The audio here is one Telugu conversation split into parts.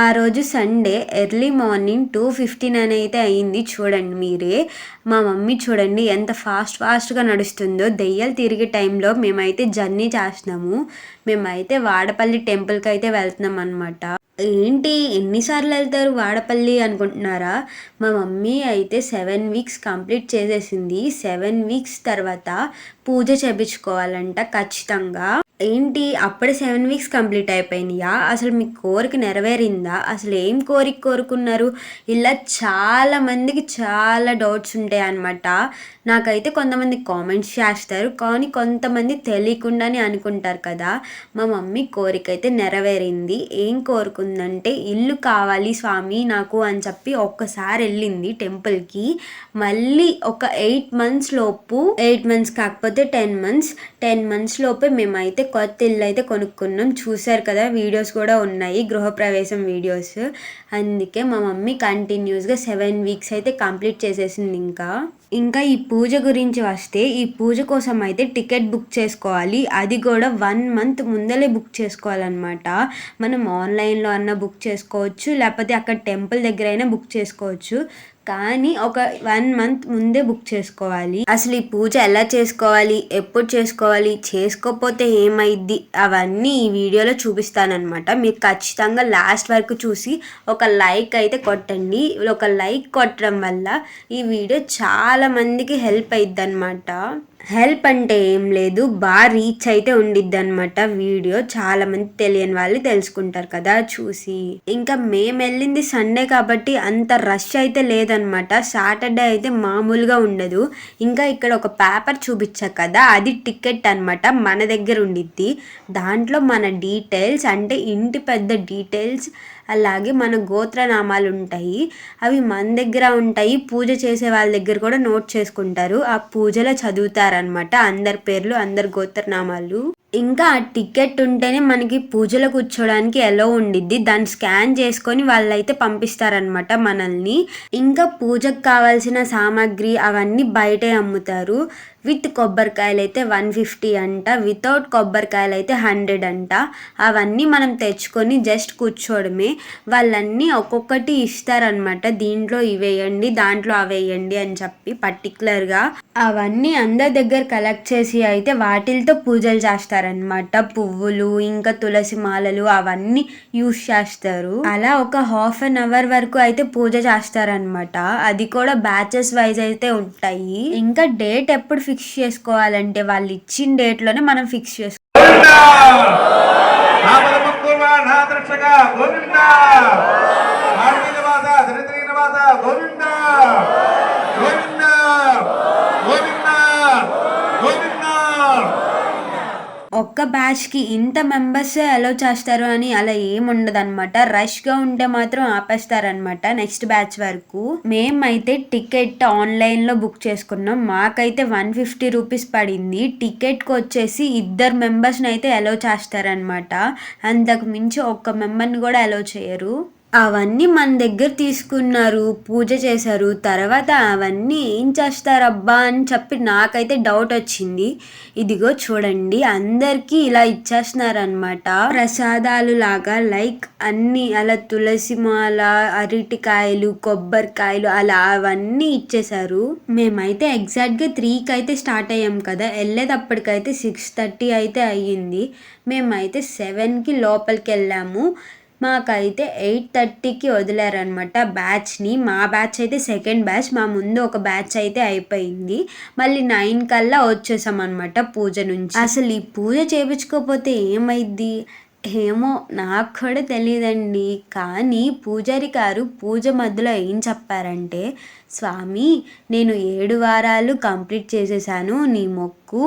ఆ రోజు Sunday early morning two fifteen అని అయితే అయింది. చూడండి మీరే మా మమ్మీ చూడండి ఎంత ఫాస్ట్ ఫాస్ట్గా నడుస్తుందో. దెయ్యాలు తిరిగే టైంలో మేమైతే జర్నీ చేస్తున్నాము. మేమైతే వాడపల్లి టెంపుల్కి అయితే వెళ్తున్నాం అనమాట ఏంటి ఎన్నిసార్లు వెళ్తారు వాడపల్లి అనుకుంటున్నారా? మా మమ్మీ అయితే సెవెన్ వీక్స్ కంప్లీట్ చేసేసింది. సెవెన్ వీక్స్ తర్వాత పూజ చేపించుకోవాలంట ఖచ్చితంగా. ఏంటి? అప్పుడే సెవెన్ వీక్స్ కంప్లీట్ అయిపోయినాయా? అసలు మీ కోరిక నెరవేరిందా? అసలు ఏం కోరిక కోరుకున్నారు? ఇలా చాలా మందికి చాలా డౌట్స్ ఉంటాయి అన్నమాట. నాకైతే కొంతమంది కామెంట్స్ చేస్తారు. కానీ కొంతమంది తెలియకుండానే అనుకుంటారు కదా మా మమ్మీ కోరిక అయితే నెరవేరింది. ఏం కోరుకుందంటే ఇల్లు కావాలి స్వామి నాకు అని చెప్పి ఒక్కసారి వెళ్ళింది టెంపుల్కి మళ్ళీ ఒక ఎయిట్ మంత్స్ లోపు ఎయిట్ మంత్స్ కాకపోతే టెన్ మంత్స్ టెన్ మంత్స్ లోపే మేమైతే కొత్త ఇల్లు అయితే కొనుక్కున్నాం. చూశారు కదా వీడియోస్ కూడా ఉన్నాయి గృహప్రవేశం వీడియోస్. అందుకే మా మమ్మీ కంటిన్యూస్గా సెవెన్ వీక్స్ అయితే కంప్లీట్ చేసేసింది ఇంకా. ఇంకా ఈ పూజ గురించి వస్తే ఈ పూజ కోసం అయితే టికెట్ బుక్ చేసుకోవాలి. అది కూడా వన్ మంత్ ముందలే బుక్ చేసుకోవాలన్నమాట. మనం ఆన్లైన్లో అన్న బుక్ చేసుకోవచ్చు లేకపోతే అక్కడ టెంపుల్ దగ్గర అయినా బుక్ చేసుకోవచ్చు. కానీ ఒక వన్ మంత్ ముందే బుక్ చేసుకోవాలి. అసలు ఈ పూజ ఎలా చేసుకోవాలి ఎప్పుడు చేసుకోవాలి చేసుకోకపోతే ఏమైద్ది అవన్నీ ఈ వీడియోలో చూపిస్తానమాట మీరు ఖచ్చితంగా లాస్ట్ వరకు చూసి ఒక లైక్ అయితే కొట్టండి. ఒక లైక్ కొట్టడం వల్ల ఈ వీడియో చాలా మందికి హెల్ప్ అయిద్ది అనమాట హెల్ప్ అంటే ఏం లేదు బాగా రీచ్ అయితే ఉండిద్ది అనమాట వీడియో. చాలా మంది తెలియని వాళ్ళు తెలుసుకుంటారు కదా చూసి. ఇంకా మేము వెళ్ళింది సండే కాబట్టి అంత రష్ అయితే లేదనమాట సాటర్డే అయితే మామూలుగా ఉండదు. ఇంకా ఇక్కడ ఒక పేపర్ చూపించా కదా అది టికెట్ అనమాట మన దగ్గర ఉండిద్ది. దాంట్లో మన డీటెయిల్స్ అంటే ఇంటి పెద్ద డీటెయిల్స్ అలాగే మన గోత్రనామాలు ఉంటాయి అవి మన దగ్గర ఉంటాయి. పూజ చేసే వాళ్ళ దగ్గర కూడా నోట్ చేసుకుంటారు. ఆ పూజలో చదువుతారనమాట అందరి పేర్లు అందరి గోత్రనామాలు. ఇంకా ఆ టికెట్ ఉంటేనే మనకి పూజలో కూర్చోడానికి ఎలా ఉండిద్ది. దాన్ని స్కాన్ చేసుకొని వాళ్ళైతే పంపిస్తారనమాట మనల్ని. ఇంకా పూజకు కావాల్సిన సామాగ్రి అవన్నీ బయటే అమ్ముతారు. విత్ కొబ్బరికాయలు అయితే వన్ ఫిఫ్టీ అంట వితౌట్ కొబ్బరికాయలు అయితే హండ్రెడ్ అంట. అవన్నీ మనం తెచ్చుకొని జస్ట్ కూర్చోవడమే వాళ్ళన్నీ ఒక్కొక్కటి ఇస్తారనమాట దీంట్లో ఇవేయండి దాంట్లో అవేయండి అని చెప్పి పర్టికులర్గా అవన్నీ అందరి దగ్గర కలెక్ట్ చేసి అయితే వాటిలతో పూజలు చేస్తారనమాట పువ్వులు ఇంకా తులసి మాలలు అవన్నీ యూస్ చేస్తారు. అలా ఒక హాఫ్ అన్ అవర్ వరకు అయితే పూజ చేస్తారనమాట అది కూడా బ్యాచెస్ వైజ్ అయితే ఉంటాయి. ఇంకా డేట్ ఎప్పుడు ఫిక్స్ ఫిక్స్ చేసుకోవాలంటే వాళ్ళు ఇచ్చిన డేట్లోనే మనం ఫిక్స్ చేసుకోవాలి బ్యాచ్కి ఇంత మెంబర్సే అలో చేస్తారు అని అలా ఏముండదు అనమాట రష్గా ఉంటే మాత్రం ఆపేస్తారనమాట నెక్స్ట్ బ్యాచ్ వరకు. మేమైతే టికెట్ ఆన్లైన్లో బుక్ చేసుకున్నాం. మాకైతే వన్ ఫిఫ్టీ రూపీస్ పడింది. టికెట్కి వచ్చేసి ఇద్దరు మెంబర్స్ని అయితే అలో చేస్తారనమాట అంతకు మించి ఒక్క మెంబర్ని కూడా అలో చేయరు. అవన్నీ మన దగ్గర తీసుకున్నారు పూజ చేశారు తర్వాత అవన్నీ ఏం చేస్తారబ్బా అని చెప్పి నాకైతే డౌట్ వచ్చింది. ఇదిగో చూడండి అందరికీ ఇలా ఇచ్చేస్తున్నారనమాట ప్రసాదాలు లాగా లైక్ అన్ని అలా తులసి మాల అరటికాయలు కొబ్బరికాయలు అలా అవన్నీ ఇచ్చేశారు. మేమైతే ఎగ్జాక్ట్గా త్రీకి అయితే స్టార్ట్ అయ్యాం కదా. వెళ్ళేటప్పటికైతే సిక్స్ థర్టీ అయితే అయ్యింది. మేమైతే సెవెన్కి లోపలికి వెళ్ళాము. మాకైతే ఎయిట్ థర్టీకి వదిలారనమాట బ్యాచ్ని. మా బ్యాచ్ అయితే సెకండ్ బ్యాచ్ మా ముందు ఒక బ్యాచ్ అయితే అయిపోయింది. మళ్ళీ నైన్ కల్లా వచ్చేసాం అనమాట పూజ నుంచి. అసలు ఈ పూజ చేయించుకోకపోతే ఏమైద్ది? ఏమో నాకు కూడా తెలియదండి. కానీ పూజారి గారు పూజ మధ్యలో ఏం చెప్పారంటే స్వామి నేను ఏడు వారాలు కంప్లీట్ చేసేసాను నీ మొక్కు.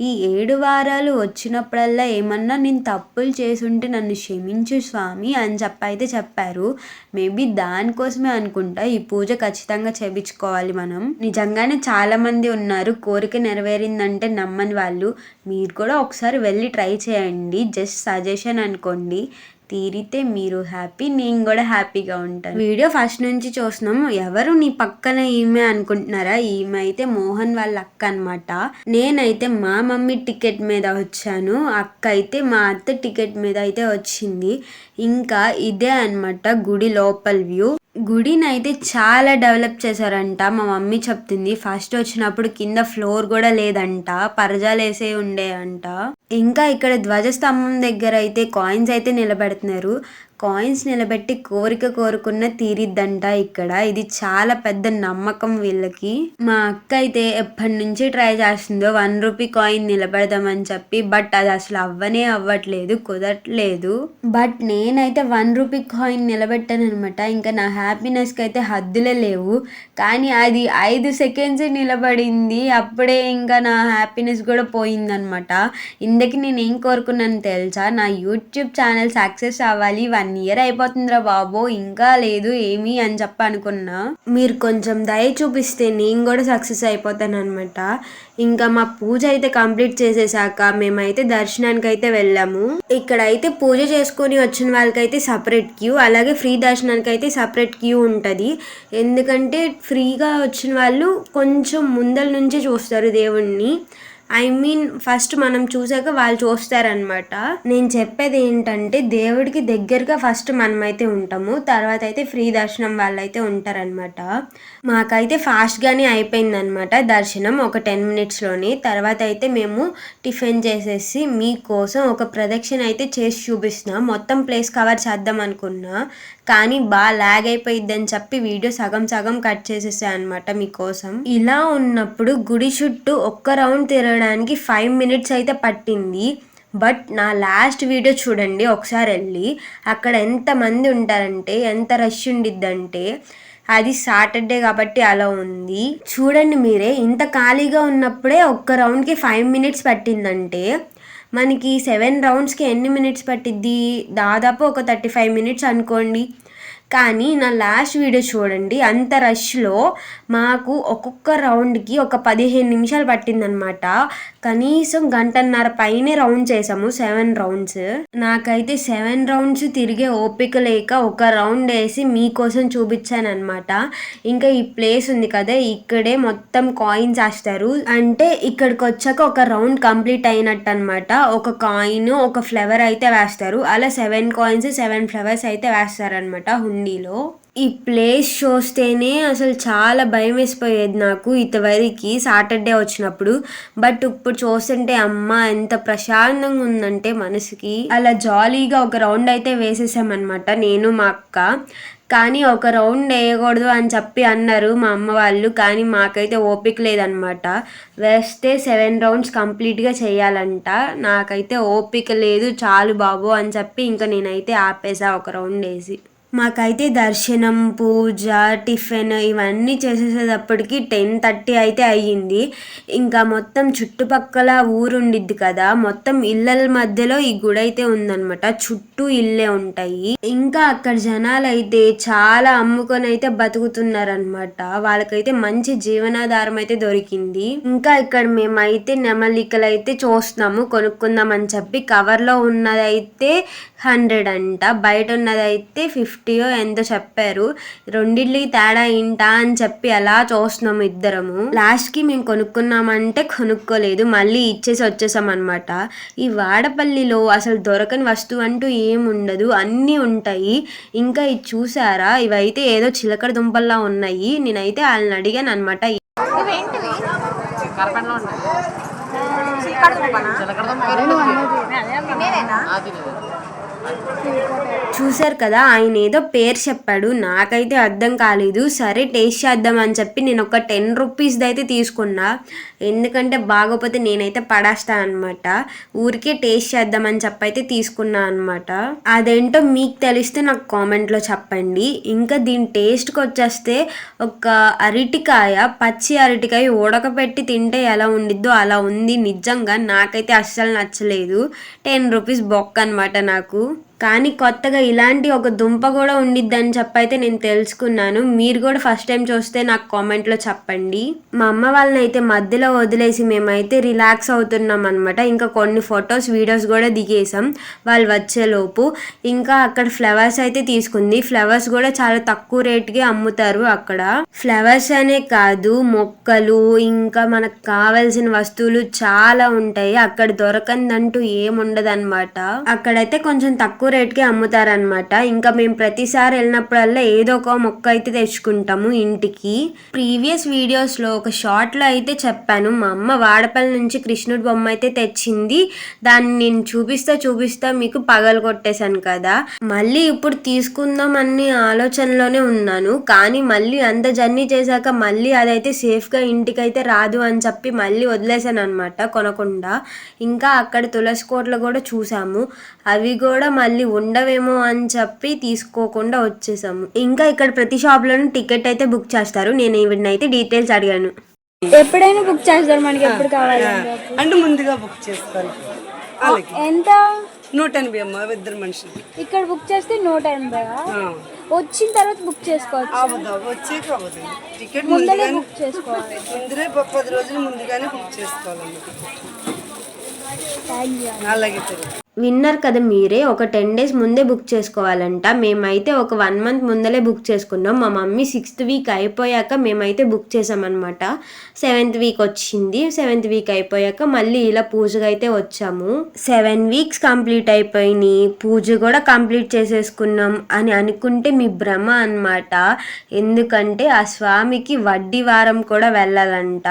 ఈ ఏడు వారాలు వచ్చినప్పుడల్లా ఏమన్నా నేను తప్పులు చేసుంటే నన్ను క్షమించు స్వామి అని చెప్పైతే చెప్పారు. మేబీ దానికోసమే అనుకుంటా ఈ పూజ ఖచ్చితంగా చేపించుకోవాలి మనం. నిజంగానే చాలామంది ఉన్నారు కోరిక నెరవేరిందంటే నమ్మని వాళ్ళు. మీరు కూడా ఒకసారి వెళ్ళి ట్రై చేయండి. జస్ట్ సజెషన్ అనుకోండి. తీరితే మీరు హ్యాపీ నేను కూడా హ్యాపీగా ఉంటాను. వీడియో ఫస్ట్ నుంచి చూస్తున్నాము ఎవరు నీ పక్కన ఈమె అనుకుంటున్నారా? ఈమె అయితే మోహన్ వాళ్ళ అక్క అనమాట నేనైతే మా మమ్మీ టికెట్ మీద వచ్చాను. అక్క అయితే మా అత్త టికెట్ మీద అయితే వచ్చింది. ఇంకా ఇదే అన్నమాట గుడి లోపల వ్యూ. గుడిని అయితే చాలా డెవలప్ చేశారంట. మా మమ్మీ చెప్తుంది ఫస్ట్ వచ్చినప్పుడు కింద ఫ్లోర్ కూడా లేదంట పరజాలు వేసే ఉండే అంట. ఇంకా ఇక్కడ ధ్వజస్తంభం దగ్గర అయితే కాయిన్స్ అయితే నిలబెడుతున్నారు. కాయిన్స్ నిలబెట్టి కోరిక కోరుకున్న తీరిద్దంట ఇక్కడ. ఇది చాలా పెద్ద నమ్మకం వీళ్ళకి. మా అక్క అయితే ఎప్పటి నుంచి ట్రై చేస్తుందో వన్ రూపీ కాయిన్ నిలబెడదామని చెప్పి బట్ అది అసలు అవ్వనే అవ్వట్లేదు కుదరట్లేదు. బట్ నేనైతే వన్ రూపీ కాయిన్ నిలబెట్టాను అనమాట ఇంకా నా హ్యాపీనెస్కి అయితే హద్దులే లేవు. కానీ అది ఐదు సెకండ్స్ నిలబడింది. అప్పుడే ఇంకా నా హ్యాపీనెస్ కూడా పోయిందనమాట. ఇందుకు నేను ఏం కోరుకున్నాను తెలుసా? నా యూట్యూబ్ ఛానల్ సక్సెస్ అవ్వాలి వన్ వన్ ఇయర్ అయిపోతుందిరా బాబు ఇంకా లేదు ఏమి అని చెప్పి అనుకున్నా. మీరు కొంచెం దయ చూపిస్తే నేను కూడా సక్సెస్ అయిపోతాను అనమాట ఇంకా మా పూజ అయితే కంప్లీట్ చేసేసాక మేమైతే దర్శనానికి అయితే వెళ్ళాము. ఇక్కడ అయితే పూజ చేసుకొని వచ్చిన వాళ్ళకైతే సపరేట్ క్యూ అలాగే ఫ్రీ దర్శనానికి అయితే సపరేట్ క్యూ ఉంటుంది. ఎందుకంటే ఫ్రీగా వచ్చిన వాళ్ళు కొంచెం ముందల నుంచి చూస్తారు దేవుణ్ణి. ఐ మీన్ ఫస్ట్ మనం చూసాక వాళ్ళు చూస్తారనమాట నేను చెప్పేది ఏంటంటే దేవుడికి దగ్గరగా ఫస్ట్ మనమైతే ఉంటాము. తర్వాత అయితే ఫ్రీ దర్శనం వాళ్ళైతే ఉంటారనమాట మాకైతే ఫాస్ట్గానే అయిపోయిందనమాట దర్శనం ఒక టెన్ మినిట్స్లోని తర్వాత అయితే మేము టిఫిన్ చేసేసి మీకోసం ఒక ప్రదక్షిణ అయితే చేసి చూపిస్తున్నాం. మొత్తం ప్లేస్ కవర్ చేద్దాం అనుకున్నా. కానీ బాగా లాగ్ అయిపోయిద్దని చెప్పి వీడియో సగం సగం కట్ చేసేసా అనమాట మీకోసం. ఇలా ఉన్నప్పుడు గుడి చుట్టూ ఒక్క రౌండ్ చేయడానికి ఫైవ్ మినిట్స్ అయితే పట్టింది. బట్ నా లాస్ట్ వీడియో చూడండి ఒకసారి వెళ్ళి. అక్కడ ఎంతమంది ఉంటారంటే ఎంత రష్ ఉండిద్దంటే అది సాటర్డే కాబట్టి అలా ఉంది. చూడండి మీరే ఇంత ఖాళీగా ఉన్నప్పుడే ఒక్క రౌండ్కి ఫైవ్ మినిట్స్ పట్టిందంటే మనకి సెవెన్ రౌండ్స్కి ఎన్ని మినిట్స్ పట్టిద్ది? దాదాపు ఒక థర్టీ ఫైవ్ మినిట్స్ అనుకోండి. కానీ నా లాస్ట్ వీడియో చూడండి అంత రష్లో మాకు ఒక్కొక్క రౌండ్కి ఒక పదిహేను నిమిషాలు పట్టిందనమాట. కనీసం గంటన్నర పైనే రౌండ్ చేసాము సెవెన్ రౌండ్స్. నాకైతే సెవెన్ రౌండ్స్ తిరిగే ఓపిక లేక ఒక రౌండ్ వేసి మీకోసం చూపించాను ఇంకా ఈ ప్లేస్ ఉంది కదా ఇక్కడే మొత్తం కాయిన్స్ వేస్తారు. అంటే ఇక్కడికి వచ్చాక ఒక రౌండ్ కంప్లీట్ అయినట్టు అనమాట ఒక కాయిన్ ఒక ఫ్లవర్ అయితే వేస్తారు. అలా సెవెన్ కాయిన్స్ సెవెన్ ఫ్లవర్స్ అయితే వేస్తారనమాట. హుండీలో ఈ ప్లేస్ చూస్తేనే అసలు చాలా భయం వేసిపోయేది నాకు ఇంతవరకు సాటర్డే వచ్చినప్పుడు. బట్ ఇప్పుడు చూస్తుంటే అమ్మ ఎంత ప్రశాంతంగా ఉందంటే మనసుకి. అలా జాలీగా ఒక రౌండ్ అయితే వేసేసామన్నమాట నేను మా అక్క. కానీ ఒక రౌండ్ వేయకూడదు అని చెప్పి అన్నారు మా అమ్మ వాళ్ళు. కానీ మాకైతే ఓపిక లేదనమాట వేస్తే సెవెన్ రౌండ్స్ కంప్లీట్గా చేయాలంట. నాకైతే ఓపిక లేదు చాలు బాబు అని చెప్పి ఇంకా నేనైతే ఆపేసా ఒక రౌండ్ వేసి. మాకైతే దర్శనం పూజ టిఫిన్ ఇవన్నీ చేసేసేటప్పటికి టెన్ థర్టీ అయితే అయ్యింది. ఇంకా మొత్తం చుట్టుపక్కల ఊరు ఉండిద్ది కదా మొత్తం ఇళ్ళల మధ్యలో ఈ గుడి అయితే ఉందన్నమాట. చుట్టూ ఇల్లే ఉంటాయి. ఇంకా అక్కడ జనాలు అయితే చాలా అమ్ముకొని అయితే బతుకుతున్నారనమాట వాళ్ళకైతే మంచి జీవనాధారం అయితే దొరికింది. ఇంకా ఇక్కడ మేమైతే నెమలికలు అయితే చూస్తున్నాము కొనుక్కుందామని చెప్పి. కవర్లో ఉన్నదైతే హండ్రెడ్ అంట బయట ఉన్నదైతే ఫిఫ్టీయో ఎంతో చెప్పారు. రెండిళ్ళకి తేడా ఏంటా అని చెప్పి అలా చూస్తున్నాము ఇద్దరము? లాస్ట్కి మేము కొనుక్కున్నామంటే కొనుక్కోలేదు. మళ్ళీ ఇచ్చేసి వచ్చేసాం అనమాట ఈ వాడపల్లిలో అసలు దొరకని వస్తువు అంటూ ఏం ఉండదు అన్నీ ఉంటాయి. ఇంకా ఇది చూసారా? ఇవైతే ఏదో చిలకడ దుంపల్లా ఉన్నాయి. నేనైతే వాళ్ళని అడిగాను అనమాట చిలకడ చూశారు కదా ఆయన ఏదో పేరు చెప్పాడు. నాకైతే అర్థం కాలేదు. సరే టేస్ట్ చేద్దామని చెప్పి నేను ఒక టెన్ రూపీస్ది అయితే తీసుకున్నా. ఎందుకంటే బాగోపోతే నేనైతే పడేస్తాను అనమాట ఊరికే టేస్ట్ చేద్దామని చెప్పి అయితే తీసుకున్నా అనమాట అదేంటో మీకు తెలిస్తే నాకు కామెంట్లో చెప్పండి. ఇంకా దీని టేస్ట్కి వచ్చేస్తే ఒక అరటికాయ పచ్చి అరటికాయ ఉడకపెట్టి తింటే ఎలా ఉండిద్దో అలా ఉంది. నిజంగా నాకైతే అస్సలు నచ్చలేదు. టెన్ రూపీస్ బొక్క అనమాట నాకు. కానీ కొత్తగా ఇలాంటి ఒక దుంప కూడా ఉండిద్దని చెప్పైతే నేను తెలుసుకున్నాను. మీరు కూడా ఫస్ట్ టైం చూస్తే నాకు కామెంట్లో చెప్పండి. మా అమ్మ వాళ్ళని అయితే మధ్యలో వదిలేసి మేమైతే రిలాక్స్ అవుతున్నాం అనమాట ఇంకా కొన్ని ఫొటోస్ వీడియోస్ కూడా దిగేసాం వాళ్ళు వచ్చేలోపు ఇంకా అక్కడ ఫ్లవర్స్ అయితే తీసుకుంది. ఫ్లవర్స్ కూడా చాలా తక్కువ రేట్కి అమ్ముతారు అక్కడ. ఫ్లవర్స్ అనే కాదు మొక్కలు ఇంకా మనకు కావాల్సిన వస్తువులు చాలా ఉంటాయి. అక్కడ దొరకందంటూ ఏముండదు అనమాట అక్కడైతే కొంచెం తక్కువ రేట్కి అమ్ముతారనమాట ఇంకా మేము ప్రతిసారి వెళ్ళినప్పుడల్లా ఏదో ఒక మొక్క అయితే తెచ్చుకుంటాము ఇంటికి. ప్రీవియస్ వీడియోస్లో ఒక షార్ట్లో అయితే చెప్పాను. మా అమ్మ వాడపల్లి నుంచి కృష్ణుడి బొమ్మ అయితే తెచ్చింది. దాన్ని నేను చూపిస్తా చూపిస్తా మీకు పగలు కొట్టేశాను కదా. మళ్ళీ ఇప్పుడు తీసుకుందాం అన్ని ఆలోచనలోనే ఉన్నాను. కానీ మళ్ళీ అంత జర్నీ చేశాక మళ్ళీ అదైతే సేఫ్గా ఇంటికైతే రాదు అని చెప్పి మళ్ళీ వదిలేసాను అనమాట కొనకుండా. ఇంకా అక్కడ తులసి కోట్లు కూడా చూసాము. అవి కూడా మళ్ళీ ఉండవేమో అని చెప్పి తీసుకోకుండా వచ్చేసాము. ఇంకా ఇక్కడ ప్రతి షాప్ లోనూ టికెట్ అయితే బుక్ చేస్తారు. నేను ఈవిడనైతే డీటెయిల్స్ అడిగాను. ఎప్పుడైనా బుక్ చేస్తారు మనకి ఎప్పుడు కావాలి? అంటే ముందుగా బుక్ చేసుకోవాలి అలాగే. ఎంత? నూట ఎనభై అమ్మ ఇద్దరు మనుషులకి ఇక్కడ బుక్ చేస్తే నూట ఎనభై వచ్చిన తర్వాత బుక్ చేసుకోవచ్చు. అవదు వచ్చేకి అవదు టికెట్ ముందరే బుక్ చేసుకోవాలి. ముందరే పది రోజులు ముందుగానే బుక్ యూ అలాగే విన్నర్ కదా మీరే ఒక టెన్ డేస్ ముందే బుక్ చేసుకోవాలంట. మేమైతే ఒక వన్ మంత్ ముందలే బుక్ చేసుకున్నాం. మా మమ్మీ సిక్స్త్ వీక్ అయిపోయాక మేమైతే బుక్ చేసామన్నమాట. సెవెంత్ వీక్ వచ్చింది. సెవెంత్ వీక్ అయిపోయాక మళ్ళీ ఇలా పూజగా అయితే వచ్చాము. సెవెన్ వీక్స్ కంప్లీట్ అయిపోయినాయి. పూజ కూడా కంప్లీట్ చేసేసుకున్నాం అని అనుకుంటే మీ భ్రమ అనమాట ఎందుకంటే ఆ స్వామికి వడ్డీ వారం కూడా వెళ్ళాలంట.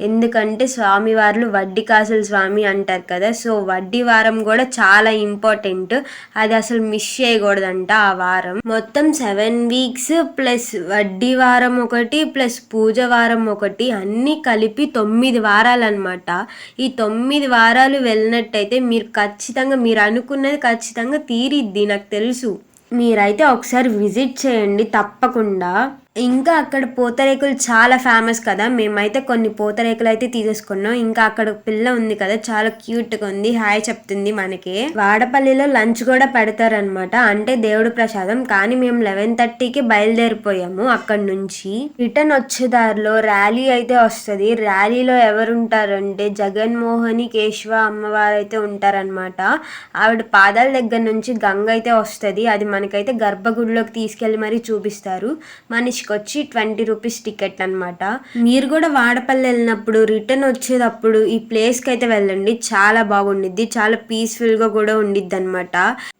ఎందుకంటే స్వామివార్లు వడ్డీ కాసుల స్వామి అంటారు కదా సో వడ్డీ వారం కూడా చాలా ఇంపార్టెంట్ అది అసలు మిస్ చేయకూడదంట ఆ వారం. మొత్తం సెవెన్ వీక్స్ ప్లస్ వడ్డీ వారం ఒకటి ప్లస్ పూజ వారం ఒకటి అన్నీ కలిపి తొమ్మిది వారాలు అనమాట ఈ తొమ్మిది వారాలు వెళ్ళినట్టయితే మీరు ఖచ్చితంగా మీరు అనుకున్నది ఖచ్చితంగా తీరిద్ది నాకు తెలుసు. మీరైతే ఒకసారి విజిట్ చేయండి తప్పకుండా. ఇంకా అక్కడ పూతరేకులు చాలా ఫేమస్ కదా. మేమైతే కొన్ని పూతరేకులు అయితే తీసేసుకున్నాం. ఇంకా అక్కడ పిల్ల ఉంది కదా చాలా క్యూట్గా ఉంది. హాయ్ చెప్తుంది మనకి. వాడపల్లిలో లంచ్ కూడా పెడతారనమాట అంటే దేవుడు ప్రసాదం. కానీ మేము లెవెన్ థర్టీకి బయలుదేరిపోయాము అక్కడ నుంచి. రిటర్న్ వచ్చే దారిలో ర్యాలీ అయితే వస్తుంది. ర్యాలీలో ఎవరుంటారంటే జగన్మోహని కేశవ అమ్మవారు అయితే ఉంటారనమాట ఆవిడ పాదాల దగ్గర నుంచి గంగ అయితే వస్తుంది. అది మనకైతే గర్భగుడిలోకి తీసుకెళ్ళి మరీ చూపిస్తారు. మనిషి మనిషికి వచ్చి ట్వంటీ రూపీస్ టికెట్ అన్నమాట. మీరు కూడా వాడపల్లి వెళ్ళినప్పుడు రిటర్న్ వచ్చేటప్పుడు ఈ ప్లేస్కి అయితే వెళ్ళండి. చాలా బాగుండిద్ది. చాలా పీస్ఫుల్గా కూడా ఉండిద్ది అనమాట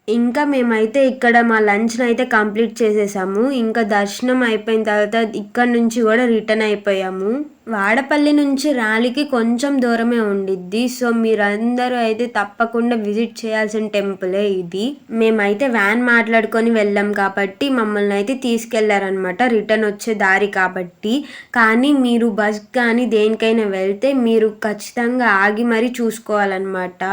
ఇంకా మేమైతే ఇక్కడ మా లంచ్ని అయితే కంప్లీట్ చేసేసాము. ఇంకా దర్శనం అయిపోయిన తర్వాత ఇక్కడ నుంచి కూడా రిటర్న్ అయిపోయాము. వాడపల్లి నుంచి ర్యాలీకి కొంచెం దూరమే ఉండిద్ది. సో మీరందరూ అయితే తప్పకుండా విజిట్ చేయాల్సిన టెంపులే ఇది. మేమైతే వ్యాన్ మాట్లాడుకొని వెళ్ళాం కాబట్టి మమ్మల్ని అయితే తీసుకెళ్ళారనమాట రిటర్న్ వచ్చే దారి కాబట్టి. కానీ మీరు బస్ కానీ దేనికైనా వెళ్తే మీరు ఖచ్చితంగా ఆగి మరీ చూసుకోవాలన్నమాట.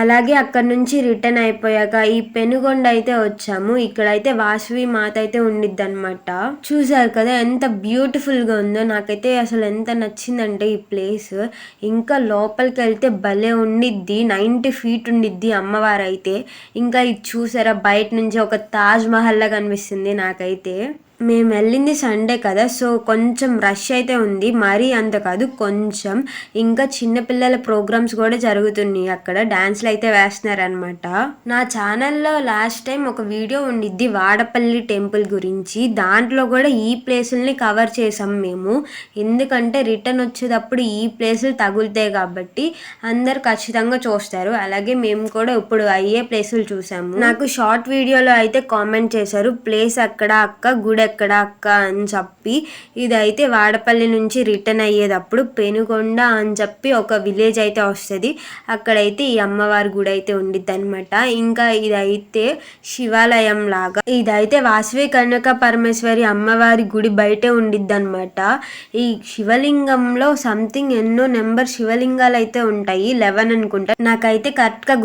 అలాగే అక్కడ నుంచి రిటర్న్ అయిపోయాక ఈ పెనుగొండ అయితే వచ్చాము. ఇక్కడైతే వాసవి మాత అయితే ఉండిద్ది అనమాట చూసారు కదా ఎంత బ్యూటిఫుల్గా ఉందో. నాకైతే అసలు ఎంత నచ్చిందంటే ఈ ప్లేస్. ఇంకా లోపలికి వెళ్తే భలే ఉండిద్ది. నైంటీ ఫీట్ ఉండిద్ది అమ్మవారు అయితే ఇంకా ఇది చూసారా? బయట నుంచి ఒక తాజ్ మహల్ లా కనిపిస్తుంది నాకైతే. మేము వెళ్ళింది సండే కదా సో కొంచెం రష్ అయితే ఉంది. మరీ అంత కాదు కొంచెం. ఇంకా చిన్నపిల్లల ప్రోగ్రామ్స్ కూడా జరుగుతున్నాయి అక్కడ. డ్యాన్స్లు అయితే వేస్తున్నారనమాట నా ఛానల్లో లాస్ట్ టైం ఒక వీడియో ఉండిద్ది వాడపల్లి టెంపుల్ గురించి. దాంట్లో కూడా ఈ ప్లేసుల్ని కవర్ చేసాం మేము. ఎందుకంటే రిటర్న్ వచ్చేటప్పుడు ఈ ప్లేసులు తగులుతాయి కాబట్టి అందరు ఖచ్చితంగా చూస్తారు. అలాగే మేము కూడా ఇప్పుడు అయ్యే ప్లేసులు చూసాము. నాకు షార్ట్ వీడియోలో అయితే కామెంట్ చేశారు. ప్లేస్ అక్కడ అక్క గుడి ఎక్కడ అక్క అని చెప్పి ఇదైతే వాడపల్లి నుంచి రిటర్న్ అయ్యేటప్పుడు పెనుగొండ అని చెప్పి ఒక విలేజ్ అయితే వస్తుంది. అక్కడైతే ఈ అమ్మవారి గుడి అయితే ఉండిద్ది అనమాట ఇంకా ఇదైతే శివాలయం లాగా ఇదైతే వాసవి కనక పరమేశ్వరి అమ్మవారి గుడి బయటే ఉండిద్ది అనమాట ఈ శివలింగంలో సంథింగ్ ఎన్నో నెంబర్ శివలింగాలు అయితే ఉంటాయి. లెవెన్ అనుకుంటా. నాకైతే కరెక్ట్గా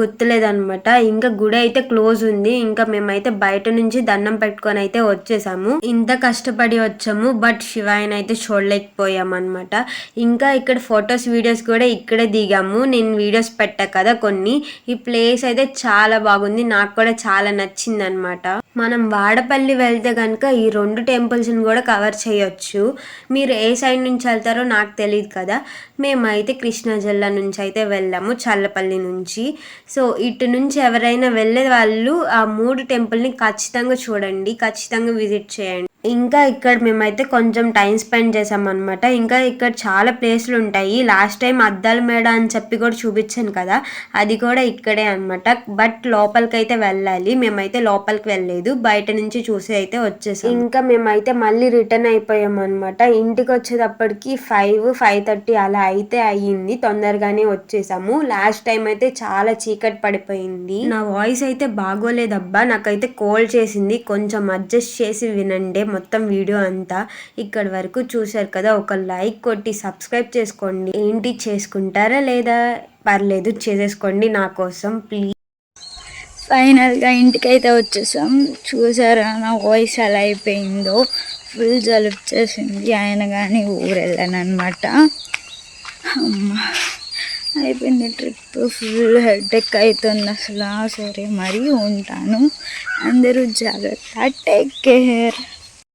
ఇంకా గుడి అయితే క్లోజ్ ఉంది. ఇంకా మేమైతే బయట నుంచి దండం పెట్టుకొని అయితే వచ్చేసాము. ఇంత కష్టపడి వచ్చాము బట్ శివాయన అయితే చూడలేకపోయాం అనమాట ఇంకా ఇక్కడ ఫొటోస్ వీడియోస్ కూడా ఇక్కడే దిగాము. నేను వీడియోస్ పెట్టా కదా కొన్ని. ఈ ప్లేస్ అయితే చాలా బాగుంది. నాకు కూడా చాలా నచ్చింది అనమాట మనం వాడపల్లి వెళ్తే కనుక ఈ రెండు టెంపుల్స్ని కూడా కవర్ చేయొచ్చు. మీరు ఏ సైడ్ నుంచి వెళ్తారో నాకు తెలియదు కదా. మేమైతే కృష్ణా జిల్లా నుంచి అయితే వెళ్ళాము చల్లపల్లి నుంచి. సో ఇటు నుంచి ఎవరైనా వెళ్ళే వాళ్ళు ఆ మూడు టెంపుల్ని ఖచ్చితంగా చూడండి. ఖచ్చితంగా విజిట్ చేయండి. ఇంకా ఇక్కడ మేమైతే కొంచెం టైం స్పెండ్ చేసామన్నమాట ఇంకా ఇక్కడ చాలా ప్లేస్లు ఉంటాయి. లాస్ట్ టైం అద్దాల మేడ అని చెప్పి కూడా చూపించాను కదా అది కూడా ఇక్కడే అనమాట బట్ లోపలికి అయితే వెళ్ళాలి. మేమైతే లోపలికి వెళ్ళలేదు. బయట నుంచి చూసి అయితే వచ్చేసాం. ఇంకా మేమైతే మళ్ళీ రిటర్న్ అయిపోయామన్నమాట. ఇంటికి వచ్చేటప్పటికి ఫైవ్ ఫైవ్ థర్టీ అలా అయితే అయ్యింది. తొందరగానే వచ్చేసాము. లాస్ట్ టైం అయితే చాలా చీకటి పడిపోయింది. నా వాయిస్ అయితే బాగోలేదబ్బా. నాకైతే కోల్డ్ చేసింది. కొంచెం అడ్జస్ట్ చేసి వినండి. మొత్తం వీడియో అంతా ఇక్కడి వరకు చూశారు కదా. ఒక లైక్ కొట్టి సబ్స్క్రైబ్ చేసుకోండి. ఏంటి చేసుకుంటారా లేదా? పర్లేదు చేసేసుకోండి నా కోసం ప్లీజ్. ఫైనల్గా ఇంటికైతే వచ్చేసాం. చూసారా నా వాయిస్ ఎలా అయిపోయిందో? ఫుల్ జలుపు చేసింది ఆయన కానీ ఊరు వెళ్ళాను అయిపోయింది ట్రిప్. ఫుల్ హెడ్ఎక్ అవుతుంది అసలు. సరే మరి ఉంటాను. అందరూ జాగ్రత్త. Take care.